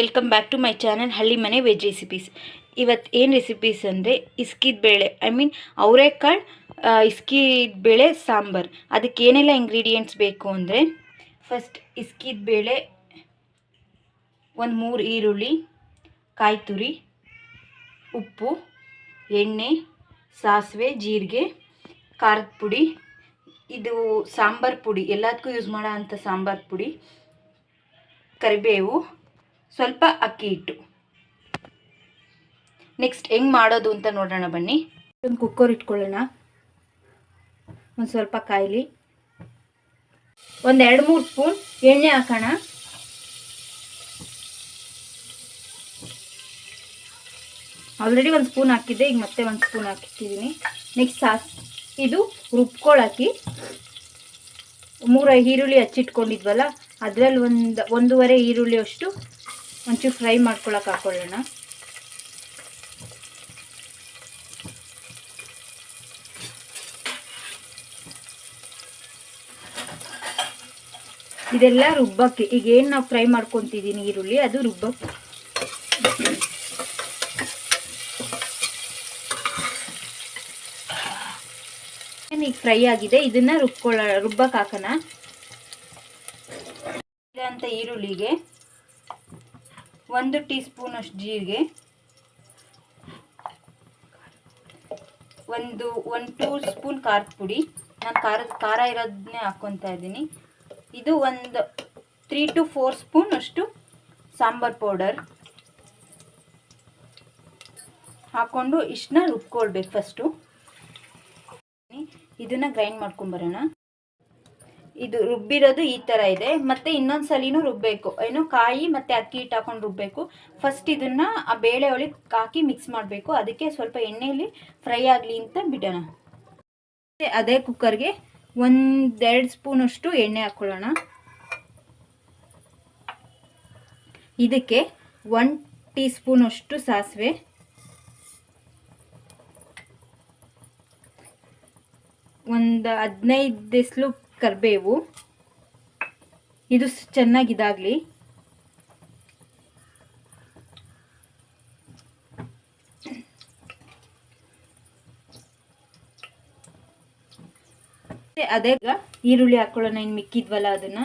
Welcome back to my channel ಹಳ್ಳಿ ಮನೆ veg recipes ಇವತ್ತು ಏನು ರೆಸಿಪೀಸ್ ಅಂದರೆ ಇಸ್ಕಿದ ಬೇಳೆ ಐ ಮೀನ್ ಅವರೆಕಾಳು ಇಸ್ಕಿದ ಬೇಳೆ, ಸಾಂಬಾರು. ಅದಕ್ಕೆ ಏನೆಲ್ಲ ಇಂಗ್ರೀಡಿಯೆಂಟ್ಸ್ ಬೇಕು ಅಂದರೆ ಫಸ್ಟ್ ಇಸ್ಕಿದ ಬೇಳೆ, ಒಂದು ಮೂರು ಈರುಳ್ಳಿ ಕಾಯಿ ತುರಿ ಉಪ್ಪು, ಎಣ್ಣೆ, ಸಾಸಿವೆ, ಜೀರಿಗೆ, ಖಾರದ ಪುಡಿ, ಇದು ಸಾಂಬಾರು ಪುಡಿ. ಎಲ್ಲದಕ್ಕೂ ಯೂಸ್ ಮಾಡೋ ಅಂಥ ಸಾಂಬಾರು ಪುಡಿ, ಕರಿಬೇವು ಸ್ವಲ್ಪ ಅಕ್ಕಿ ಹಿಟ್ಟು. ನೆಕ್ಸ್ಟ್ ಹೆಂಗ್ ಮಾಡೋದು ಅಂತ ನೋಡೋಣ ಬನ್ನಿ. ಒಂದು ಕುಕ್ಕರ್ ಇಟ್ಕೊಳ್ಳೋಣ. ಒಂದು ಸ್ವಲ್ಪ ಕಾಯಿಲಿ. ಒಂದು ಎರಡು ಮೂರು ಸ್ಪೂನ್ ಎಣ್ಣೆ ಹಾಕೋಣ. ಆಲ್ರೆಡಿ ಒಂದು ಸ್ಪೂನ್ ಹಾಕಿದ್ದೆ, ಈಗ ಮತ್ತೆ ಒಂದು ಸ್ಪೂನ್ ಹಾಕಿಟ್ಟಿದ್ದೀನಿ ನೆಕ್ಸ್ಟ್ ಸಾಸ್, ಇದು ರುಬ್ಕೊಳಾಕಿ ಮೂರು ಈರುಳ್ಳಿ ಹಚ್ಚಿಟ್ಕೊಂಡಿದ್ವಲ್ಲ, ಅದರಲ್ಲಿ ಒಂದು, ಒಂದೂವರೆ ಈರುಳ್ಳಿ ಅಷ್ಟು ಒಂಚೂರು ಫ್ರೈ ಮಾಡ್ಕೊಳಕ್ಕೆ ಹಾಕೊಳ್ಳೋಣ. ಇದೆಲ್ಲ ರುಬ್ಬಕ್ಕೆ. ಈಗ ಏನು ನಾವು ಫ್ರೈ ಮಾಡ್ಕೊತಿದ್ದೀನಿ ಈರುಳ್ಳಿ, ಅದು ರುಬ್ಬಕ್ಕೆ. ಈಗ ಫ್ರೈ ಆಗಿದೆ, ಇದನ್ನ ರುಬ್ಕೊಳ್ಳ ರುಬ್ಬಕ್ಕೆ ಹಾಕೋಣ. ಅಂತ ಈರುಳ್ಳಿಗೆ. ಒಂದು ಟೀ ಸ್ಪೂನಷ್ಟು ಜೀರಿಗೆ, ಒಂದು ಒನ್ ಟೂ ಸ್ಪೂನ್ ಖಾರದ ಪುಡಿ. ನಾನು ಖಾರದ, ಖಾರ ಇರೋದನ್ನೇ ಹಾಕ್ಕೊತಾ ಇದ್ದೀನಿ. ಇದು ಒಂದು ತ್ರೀ ಟು ಫೋರ್ ಸ್ಪೂನ್ ಅಷ್ಟು ಸಾಂಬಾರ್ ಪೌಡರ್. ಹಾಕ್ಕೊಂಡು ಇಷ್ಟನ್ನ ರುಬ್ಕೊಳ್ಬೇಕು ಫಸ್ಟು ಇದನ್ನು ಗ್ರೈಂಡ್ ಮಾಡ್ಕೊಂಬರೋಣ ಇದು ರುಬ್ಬಿರೋದು ಈ ಥರ ಇದೆ. ಮತ್ತು ಇನ್ನೊಂದು ಸಲಿನೂ ರುಬ್ಬಬೇಕು ಏನು ಕಾಯಿ ಮತ್ತು ಅಕ್ಕಿ ಹಿಟ್ಟು ಹಾಕೊಂಡು ರುಬ್ಬಬೇಕು ಫಸ್ಟ್ ಇದನ್ನು ಆ ಬೇಳೆ ಒಳಗೆ ಹಾಕಿ ಮಿಕ್ಸ್ ಮಾಡಬೇಕು. ಅದಕ್ಕೆ ಸ್ವಲ್ಪ ಎಣ್ಣೆಯಲ್ಲಿ ಫ್ರೈ ಆಗಲಿ ಅಂತ ಬಿಡೋಣ. ಅದೇ ಕುಕ್ಕರ್ಗೆ ಒಂದೆರಡು ಸ್ಪೂನಷ್ಟು ಎಣ್ಣೆ ಹಾಕ್ಕೊಳ್ಳೋಣ ಇದಕ್ಕೆ ಒನ್ ಟೀ ಸ್ಪೂನಷ್ಟು ಸಾಸಿವೆ. ಒಂದು ಹದಿನೈದು ದೆಸ್ಲು ಕರಿಬೇವು. ಇದು ಚೆನ್ನಾಗಿ ಇದಾಗಲಿ ಅದೇ ಈರುಳ್ಳಿ ಹಾಕೊಳ್ಳೋಣ ಇನ್ನು ಮಿಕ್ಕಿದ್ವಲ್ಲ ಅದನ್ನ.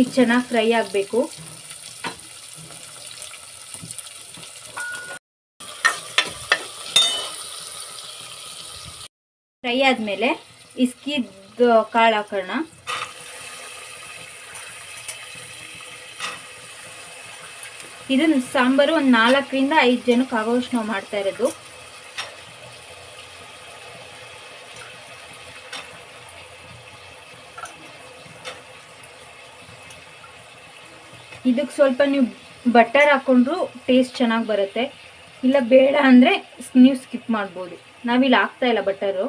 ಈಗ ಚೆನ್ನಾಗಿ ಫ್ರೈ ಆಗಬೇಕು. ಫ್ರೈ ಆದಮೇಲೆ ಇಸ್ಕಿದ ಕಾಳು ಹಾಕೋಣ. ಇದನ್ನ ಸಾಂಬಾರು ಒಂದು ನಾಲ್ಕರಿಂದ ಐದು ಜನಕ್ಕೆ ಆಗೋಷ್ಟು ನಾವು ಮಾಡ್ತಾ ಇರೋದು. ಇದಕ್ಕೆ ಸ್ವಲ್ಪ ನೀವು ಬಟರ್ ಹಾಕೊಂಡ್ರು ಟೇಸ್ಟ್ ಚೆನ್ನಾಗಿ ಬರುತ್ತೆ. ಇಲ್ಲ ಬೇಡ ಅಂದರೆ ನೀವು ಸ್ಕಿಪ್ ಮಾಡ್ಬೋದು. ನಾವಿಲ್ಲಿ ಹಾಕ್ತಾ ಇಲ್ಲ ಬಟರು.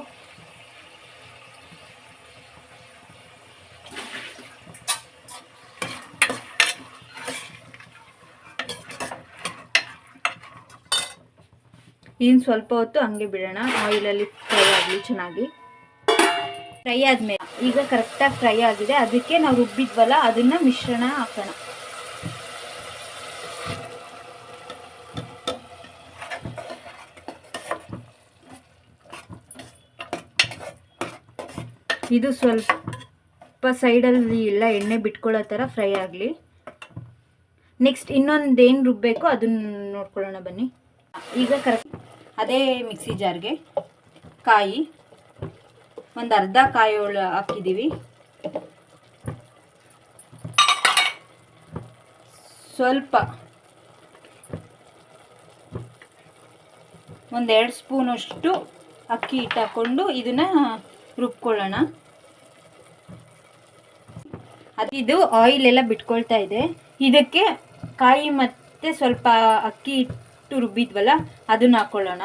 ಇನ್ನು ಸ್ವಲ್ಪ ಹೊತ್ತು ಹಂಗೆ ಬಿಡೋಣ. ಆಯಿಲಲ್ಲಿ ಫ್ರೈ ಆಗಲಿ ಚೆನ್ನಾಗಿ. ಫ್ರೈ ಆದಮೇಲೆ ಈಗ ಕರೆಕ್ಟಾಗಿ ಫ್ರೈ ಆಗಿದೆ. ಅದಕ್ಕೆ ನಾವು ರುಬ್ಬಿದ್ವಲ್ಲ, ಅದನ್ನು ಮಿಶ್ರಣ ಹಾಕೋಣ. ಇದು ಸ್ವಲ್ಪ ಸೈಡಲ್ಲಿ ಇಲ್ಲ, ಎಣ್ಣೆ ಬಿಟ್ಕೊಳ್ಳೋ ಥರ ಫ್ರೈ ಆಗಲಿ. ನೆಕ್ಸ್ಟ್ ಇನ್ನೊಂದು ಏನು ರುಬ್ಬಬೇಕು ಅದನ್ನು ನೋಡ್ಕೊಳ್ಳೋಣ ಬನ್ನಿ. ಈಗ ಕರೆಕ್ಟ್ ಅದೇ ಮಿಕ್ಸಿ ಜಾರ್ಗೆ ಕಾಯಿ, ಒಂದು ಅರ್ಧ ಕಾಯಿ ಒಳ ಹಾಕಿದ್ದೀವಿ ಸ್ವಲ್ಪ ಒಂದೆರಡು ಸ್ಪೂನಷ್ಟು ಅಕ್ಕಿ ಹಿಟ್ಟು ಹಾಕ್ಕೊಂಡು ಇದನ್ನು ರುಬ್ಕೊಳ್ಳೋಣ. ಅದು ಇದು ಆಯಿಲ್ ಎಲ್ಲ ಬಿಟ್ಕೊಳ್ತಾ ಇದೆ. ಇದಕ್ಕೆ ಕಾಯಿ ಮತ್ತು ಸ್ವಲ್ಪ ಅಕ್ಕಿ ಹಿಟ್ಟು ರುಬ್ಬಿದ್ವಲ್ಲ ಅದನ್ನ ಹಾಕ್ಕೊಳ್ಳೋಣ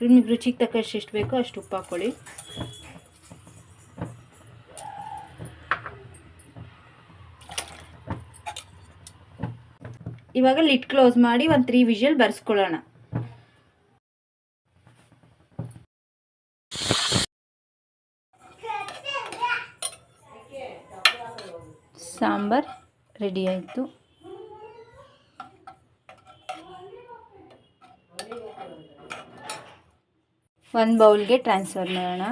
ನಿಮಗೆ ರುಚಿಗೆ ತಕ್ಕಷ್ಟು ಎಷ್ಟು ಬೇಕೋ ಅಷ್ಟು ಉಪ್ಪು ಹಾಕ್ಕೊಳ್ಳಿ ಇವಾಗ ಲಿಟ್ ಕ್ಲೋಸ್ ಮಾಡಿ ಒಂದು ತ್ರೀ ವಿಷಲ್ ಬರ್ಸ್ಕೊಳ್ಳೋಣ. ಸಾಂಬಾರ್ ರೆಡಿ ಆಯಿತು. ಒಂದು ಬೌಲ್ಗೆ ಟ್ರಾನ್ಸ್ಫರ್ ಮಾಡೋಣ.